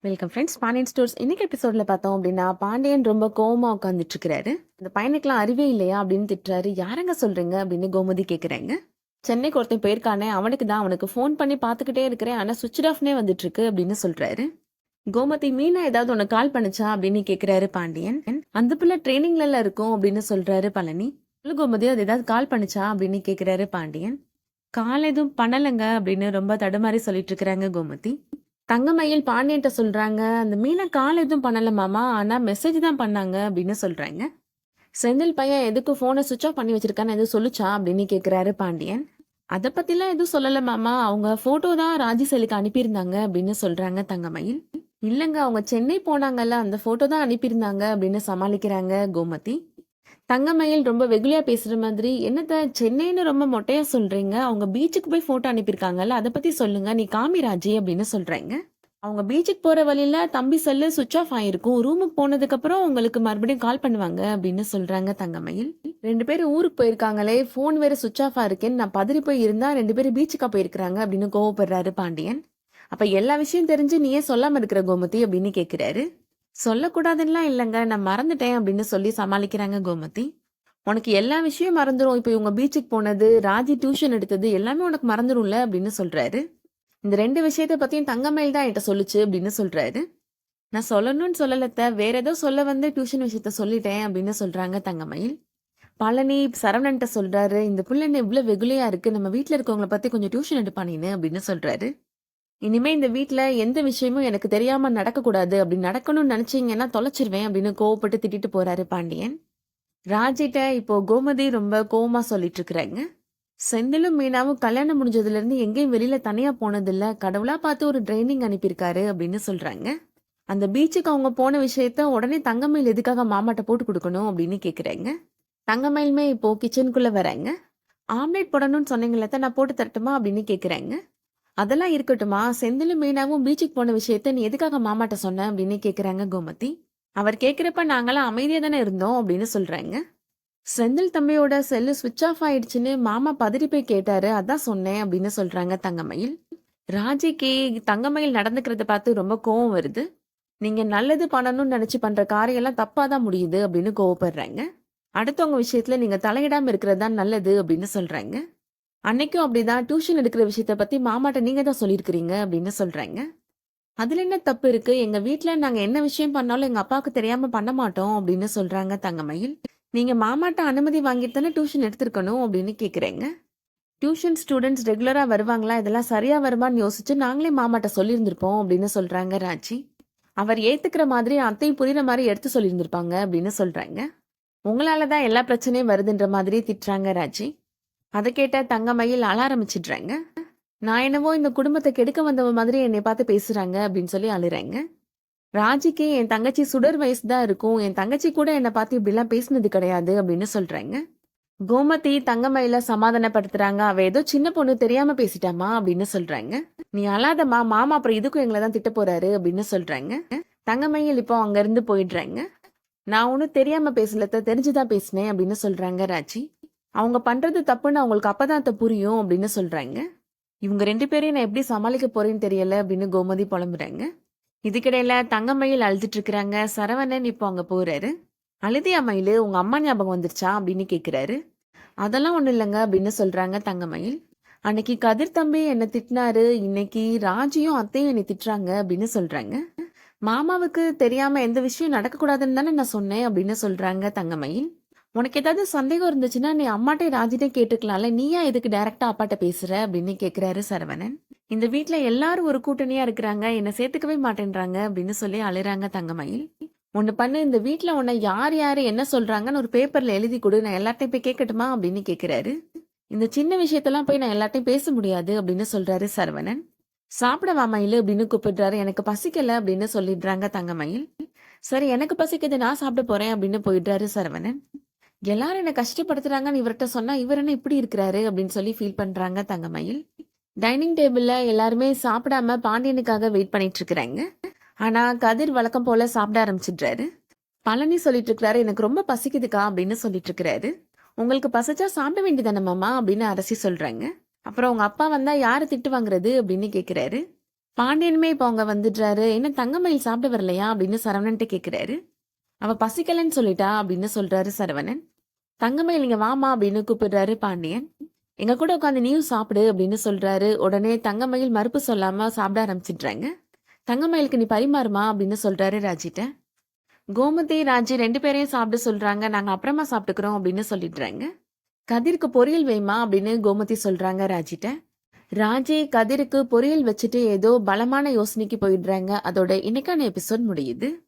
Welcome friends Pandian stores இன்னைக்கு எபிசோடில் பார்த்தோம் அப்படின்னா பாண்டியன் ரொம்ப கோமா உட்காந்துட்டு இருக்கிறாரு. இந்த பையனுக்குலாம் அறிவே இல்லையா அப்படின்னு திட்டுறாரு. யாரங்க சொல்றீங்க அப்படின்னு கோமதி கேட்குறாங்க சென்னைக்கு ஒருத்தன் போயிருக்கானே அவனுக்கு தான். அவனுக்கு ஃபோன் பண்ணி பார்த்துக்கிட்டே இருக்கிறேன். ஆனால் சுவிட்ச் ஆஃப்னே வந்துட்டு இருக்கு அப்படின்னு சொல்றாரு. கோமதி மீனா ஏதாவது உனக்கு கால் பண்ணுச்சா அப்படின்னு கேட்குறாரு பாண்டியன். அந்த பிள்ளை ட்ரைனிங்ல இருக்கும் அப்படின்னு சொல்றாரு பழனி. "இல்ல கோமதி அது ஏதாவது கால் பண்ணுச்சா அப்படின்னு கேட்குறாரு பாண்டியன். கால் எதுவும் பண்ணலைங்க அப்படின்னு ரொம்ப தடுமாறி சொல்லிட்டு இருக்கிறாங்க கோமதி. தங்கமயில் பாண்டியன்ட்ட சொல்றாங்க அந்த மீனை கால் எதுவும் பண்ணல மாமா ஆனா மெசேஜ் தான் பண்ணாங்க அப்படின்னு சொல்றாங்க. செந்தில் பையன் எதுக்கு போனை சுவிச் ஆஃப் பண்ணி வச்சிருக்கான்னு எதுவும் சொல்லிச்சா அப்படின்னு கேக்குறாரு பாண்டியன். அதை பத்திலாம் எதுவும் சொல்லல மாமா அவங்க போட்டோ தான் ராஜி செலுக்கு அனுப்பியிருந்தாங்க அப்படின்னு சொல்றாங்க தங்கமயில். இல்லங்க அவங்க சென்னை போனாங்கல்ல அந்த போட்டோ தான் அனுப்பியிருந்தாங்க அப்படின்னு சமாளிக்கிறாங்க கோமதி. தங்கமயில் ரொம்ப வெகுளியா பேசுற மாதிரி என்னத்த சென்னைன்னு ரொம்ப மொட்டையா சொல்றீங்க? அவங்க பீச்சுக்கு போய் போட்டோ அனுப்பியிருக்காங்கல்ல அதை பத்தி சொல்லுங்க. நீ காமிராஜி அப்படின்னு சொல்றாங்க. அவங்க பீச்சுக்கு போற வழியில தம்பி செல்லு சுவிச் ஆஃப் ஆயிருக்கும். ரூமுக்கு போனதுக்கு அப்புறம் உங்களுக்கு மறுபடியும் கால் பண்ணுவாங்க அப்படின்னு சொல்றாங்க தங்கமயில். ரெண்டு பேரும் ஊருக்கு போயிருக்காங்களே போன் வேற சுவிச் ஆஃப் இருக்கேன்னு நான் பதறி போய் இருந்தா ரெண்டு பேரும் பீச்சுக்கா போயிருக்கிறாங்க அப்படின்னு கோவப்படுறாரு பாண்டியன். அப்ப எல்லா விஷயம் தெரிஞ்சு நீ ஏன் சொல்லாம இருக்கிற கோமதி அப்படின்னு கேக்குறாரு. சொல்லக்கூடாதுன்னா இல்லைங்க. நான் மறந்துட்டேன் அப்படின்னு சொல்லி சமாளிக்கிறாங்க கோமதி. உனக்கு எல்லா விஷயம் மறந்துடும் இப்போ இவங்க பீச்சுக்கு போனது ராஜி டியூஷன் எடுத்தது எல்லாமே உனக்கு மறந்துடும்ல அப்படின்னு சொல்றாரு. இந்த ரெண்டு விஷயத்த பத்தியும் தங்கமயில் தான் என்கிட்ட சொல்லுச்சு அப்படின்னு சொல்றாரு. நான் சொல்லணும்னு சொல்லலத்த. வேற ஏதோ சொல்ல வந்து டியூஷன் விஷயத்த சொல்லிட்டேன் அப்படின்னு சொல்றாங்க தங்கமயில். பழனி சரவணன்ட்ட சொல்றாரு இந்த புள்ள என்ன இவ்வளவு இருக்குது இருக்கு. நம்ம வீட்டில் இருக்கவங்களை பத்தி கொஞ்சம் டியூஷன் எடுப்பானின்னு அப்படின்னு சொல்றாரு. இனிமே இந்த வீட்டில் எந்த விஷயமும் எனக்கு தெரியாம நடக்கக்கூடாது. அப்படி நடக்கணும்னு நினைச்சீங்கன்னா தொலைச்சிருவேன் அப்படின்னு கோவப்பட்டு திட்டிட்டு போறாரு பாண்டியன். ராஜிட்ட இப்போ கோமதி ரொம்ப கோவமா சொல்லிட்டு இருக்கிறாங்க. செந்திலும் மீனாவும் கல்யாணம் முடிஞ்சதுல இருந்து எங்கேயும் வெளியில தனியா போனதில்ல. கடவுளா பார்த்து ஒரு ட்ரைனிங் அனுப்பியிருக்காரு அப்படின்னு சொல்றாங்க. அந்த பீச்சுக்கு அவங்க போன விஷயத்த உடனே தங்கமயில் எதுக்காக மாமாட்ட போட்டு கொடுக்கணும் அப்படின்னு கேக்குறாங்க. தங்கமயிலுமே இப்போ கிச்சனுக்குள்ள வராங்க. ஆம்லேட் போடணும்னு சொன்னீங்களே நான் போட்டு தரட்டுமா அப்படின்னு கேக்குறாங்க. அதெல்லாம் இருக்கட்டுமா செந்திலும் மீனாவும் பீச்சுக்கு போன விஷயத்த நீ எதுக்காக மாமாட்ட சொன்ன அப்படின்னு கேட்குறாங்க கோமதி. அவர் கேட்குறப்ப நாங்களாம் அமைதியாக தானே இருந்தோம் அப்படின்னு சொல்கிறாங்க செந்தில் தம்பியோட செல்லு சுவிட்ச் ஆஃப் ஆயிடுச்சுன்னு மாமா பதறி போய் கேட்டாரு. அதான் சொன்னேன் அப்படின்னு சொல்றாங்க தங்கமயில். ராஜிக்கு தங்கமயில் நடந்துக்கிறத பார்த்து ரொம்ப கோவம் வருது. நீங்க நல்லது பண்ணணும்னு நினைச்சு பண்ற காரியம் எல்லாம் தான் முடியுது அப்படின்னு கோவப்படுறாங்க. அடுத்தவங்க விஷயத்துல நீங்க தலையிடாம இருக்கிறது தான் நல்லது அப்படின்னு சொல்றாங்க. அன்னைக்கும் அப்படிதான். டியூஷன் எடுக்கிற விஷயத்த பத்தி மாமாட்ட நீங்க தான் சொல்லியிருக்கிறீங்க அப்படின்னு சொல்றாங்க. அதுல என்ன தப்பு இருக்கு? எங்க வீட்டுல நாங்க என்ன விஷயம் பண்ணாலும் எங்க அப்பாவுக்கு தெரியாம பண்ண மாட்டோம் அப்படின்னு சொல்றாங்க தங்கமயில். நீங்க மாமாட்ட அனுமதி வாங்கிட்டு தானே டியூஷன் எடுத்திருக்கணும் அப்படின்னு கேக்குறேங்க. டியூஷன் ஸ்டூடெண்ட்ஸ் ரெகுலரா வருவாங்களா? இதெல்லாம் சரியா வருமான்னு யோசிச்சு நாங்களே மாமாட்ட சொல்லியிருந்திருப்போம் அப்படின்னு சொல்றாங்க ராஜி. அவர் ஏத்துக்கிற மாதிரி அத்தையும் புரியுற மாதிரி எடுத்து சொல்லியிருந்திருப்பாங்க அப்படின்னு சொல்றாங்க. உங்களால தான் எல்லா பிரச்சனையும் வருதுன்ற மாதிரி திட்டுறாங்க ராஜி. அதை கேட்ட தங்கமயில் அழ ஆரம்பிச்சிடுறாங்க. நான் என்னவோ இந்த குடும்பத்தை கெடுக்க வந்தவ மாதிரி என்னை பார்த்து பேசுறாங்க அப்படின்னு சொல்லி அழுறாங்க. ராஜிக்கு என் தங்கச்சி சுடர் வயசு தான் இருக்கும். என் தங்கச்சி கூட என்னை பார்த்து இப்படிலாம் பேசினது கிடையாது அப்படின்னு சொல்றாங்க. கோமதி தங்கமயில சமாதானப்படுத்துறாங்க. அவ ஏதோ சின்ன பொண்ணு தெரியாம பேசிட்டாமா அப்படின்னு சொல்றாங்க. நீ அழாதம்மா மாமா அப்புறம் இதுக்கும் எங்களை தான் திட்ட போறாரு அப்படின்னு சொல்றாங்க. தங்கமயில் இப்போ அங்க இருந்து போயிடுறாங்க. நான் ஒன்னும் தெரியாம பேசலத்த தெரிஞ்சுதான் பேசினேன் அப்படின்னு சொல்றாங்க ராஜி. அவங்க பண்ணுறது தப்புன்னு அவங்களுக்கு அப்பதான் அதை புரியும் அப்படின்னு சொல்கிறாங்க இவங்க ரெண்டு பேரையும் நான் எப்படி சமாளிக்க போறேன்னு தெரியல அப்படின்னு கோமதி புலம்புறாங்க. இதுக்கிடையில தங்கமயில் அழுதுட்டு இருக்கிறாங்க. சரவணன் இப்போ அங்கே போகிறாரு அழுதியா மயில் உங்கள் அம்மா ஞாபகம் வந்துருச்சா? அப்படின்னு கேட்குறாரு அதெல்லாம் ஒன்றும் இல்லைங்க அப்படின்னு சொல்கிறாங்க தங்கமயில். அன்னைக்கு கதிர் தம்பி என்னை திட்டினாரு. இன்னைக்கு ராஜியும் அத்தையும் என்னை திட்டுறாங்க அப்படின்னு சொல்கிறாங்க மாமாவுக்கு தெரியாமல் எந்த விஷயம் நடக்கக்கூடாதுன்னு தானே நான் சொன்னேன் அப்படின்னு சொல்கிறாங்க தங்கமயில். உனக்கு ஏதாவது சந்தேகம் இருந்துச்சுன்னா நீ அம்மாட்டே ராஜிட்டே கேட்டுக்கலாம்ல. நீயா எதுக்கு டைரக்டா அப்பாட்ட பேசுற அப்படின்னு கேக்குறாரு சரவணன். இந்த வீட்டில் எல்லாரும் ஒரு கூட்டணியா இருக்கிறாங்க. என்ன சேர்த்துக்கவே மாட்டேன்றாங்க அப்படின்னு சொல்லி அழுறாங்க தங்கமயில். ஒன்று பண்ணு இந்த வீட்டில் உன்னை யார் யாரு என்ன சொல்றாங்கன்னு ஒரு பேப்பர்ல எழுதி கொடு. நான் எல்லார்ட்டையும் போய் கேட்கட்டுமா அப்படின்னு கேக்குறாரு. இந்த சின்ன விஷயத்தெல்லாம் போய் நான் எல்லார்ட்டையும் பேச முடியாது அப்படின்னு சொல்றாரு சரவணன். சாப்பிட வாமையில் அப்படின்னு கூப்பிடுறாரு. எனக்கு பசிக்கல அப்படின்னு சொல்லிடுறாங்க தங்கமயில். சரி எனக்கு பசிக்குது. நான் சாப்பிட போறேன் அப்படின்னு போயிடுறாரு சரவணன். எல்லாரும் என்ன கஷ்டப்படுத்துறாங்கன்னு இவர்கிட்ட சொன்னா இவர் என்ன இப்படி இருக்கிறாரு? அப்படின்னு சொல்லி ஃபீல் பண்றாங்க தங்கமயில். டைனிங் டேபிள்ல எல்லாருமே சாப்பிடாம பாண்டியனுக்காக வெயிட் பண்ணிட்டு இருக்கிறாங்க. ஆனா கதிர் வழக்கம் போல சாப்பிட ஆரம்பிச்சிடுறாரு. பழனி சொல்லிட்டு இருக்கிறாரு எனக்கு ரொம்ப பசிக்குதுக்கா அப்படின்னு சொல்லிட்டு இருக்கிறாரு. உங்களுக்கு பசிச்சா சாப்பிட வேண்டியதானே மாமா? அப்படின்னு அரசி சொல்றாங்க. அப்புறம் உங்க அப்பா வந்தா யாரு திட்டு வாங்குறது? அப்படின்னு கேக்குறாரு. பாண்டியனுமே இப்போ அவங்க வந்துடுறாரு. என்ன தங்கமயில் சாப்பிட வரலையா? அப்படின்னு சரவணன்ட்ட கேட்குறாரு அவ பசிக்கலன்னு சொல்லிட்டா அப்படின்னு சொல்றாரு சரவணன். தங்கமயில் இங்க வாமா அப்படின்னு கூப்பிடுறாரு பாண்டியன். எங்க கூட உட்காந்து நீயும் சாப்பிடு அப்படின்னு சொல்றாரு. உடனே தங்கமயில் மறுப்பு சொல்லாம சாப்பிட ஆரம்பிச்சிடுறாங்க. தங்கமயிலுக்கு நீ பரிமாறுமா அப்படின்னு சொல்றாரு ராஜிட்ட. கோமதி ராஜி ரெண்டு பேரையும் சாப்பிட சொல்றாங்க. நாங்க அப்புறமா சாப்பிட்டுக்கிறோம் அப்படின்னு சொல்லிடுறாங்க. கதிருக்கு பொரியல் வேமா அப்படின்னு கோமதி சொல்றாங்க ராஜிட்ட. ராஜி கதிருக்கு பொரியல் வச்சுட்டு ஏதோ பலமான யோசனைக்கு போயிடுறாங்க. அதோட இன்னைக்கான எபிசோட் முடியுது.